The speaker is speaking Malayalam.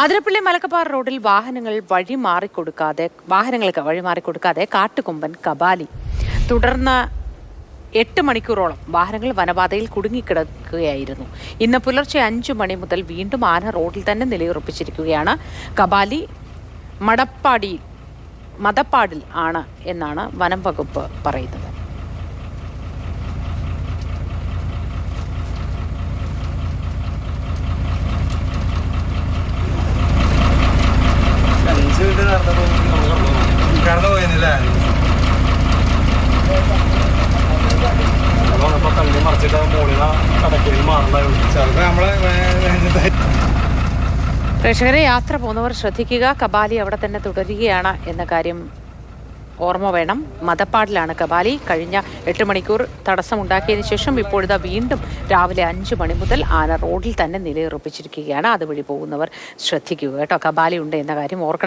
അതിരപ്പള്ളി മലക്കപ്പാറ റോഡിൽ വാഹനങ്ങൾ വഴി മാറിക്കൊടുക്കാതെ വാഹനങ്ങൾക്ക് വഴി മാറിക്കൊടുക്കാതെ കാട്ടുകൊമ്പൻ കബാലി. തുടർന്ന് എട്ട് മണിക്കൂറോളം വാഹനങ്ങൾ വനപാതയിൽ കുടുങ്ങിക്കിടക്കുകയായിരുന്നു. ഇന്ന് പുലർച്ചെ അഞ്ചു മണി മുതൽ വീണ്ടും ആന റോഡിൽ തന്നെ നിലയുറപ്പിച്ചിരിക്കുകയാണ്. കബാലി മടപ്പാടിയിൽ മതപ്പാടിൽ ആണ് എന്നാണ് വനം വകുപ്പ് പറയുന്നത്. കടന്നു തള്ളി മറിച്ചിട്ട് മോളിന കടക്കിൽ ചിലപ്പോ നമ്മളെ പ്രേക്ഷകരെ യാത്ര പോകുന്നവർ ശ്രദ്ധിക്കുക. കബാലി അവിടെ തന്നെ തുടരുകയാണ് എന്ന കാര്യം ഓർമ്മ വേണം. മതപ്പാടിലാണ് കബാലി. കഴിഞ്ഞ എട്ട് മണിക്കൂർ തടസ്സമുണ്ടാക്കിയതിനു ശേഷം ഇപ്പോഴിതാ വീണ്ടും രാവിലെ അഞ്ച് മണി മുതൽ ആന റോഡിൽ തന്നെ നിലയുറപ്പിച്ചിരിക്കുകയാണ്. അതുവഴി പോകുന്നവർ ശ്രദ്ധിക്കുക കേട്ടോ. കബാലി ഉണ്ട് എന്ന കാര്യം ഓർക്കണം.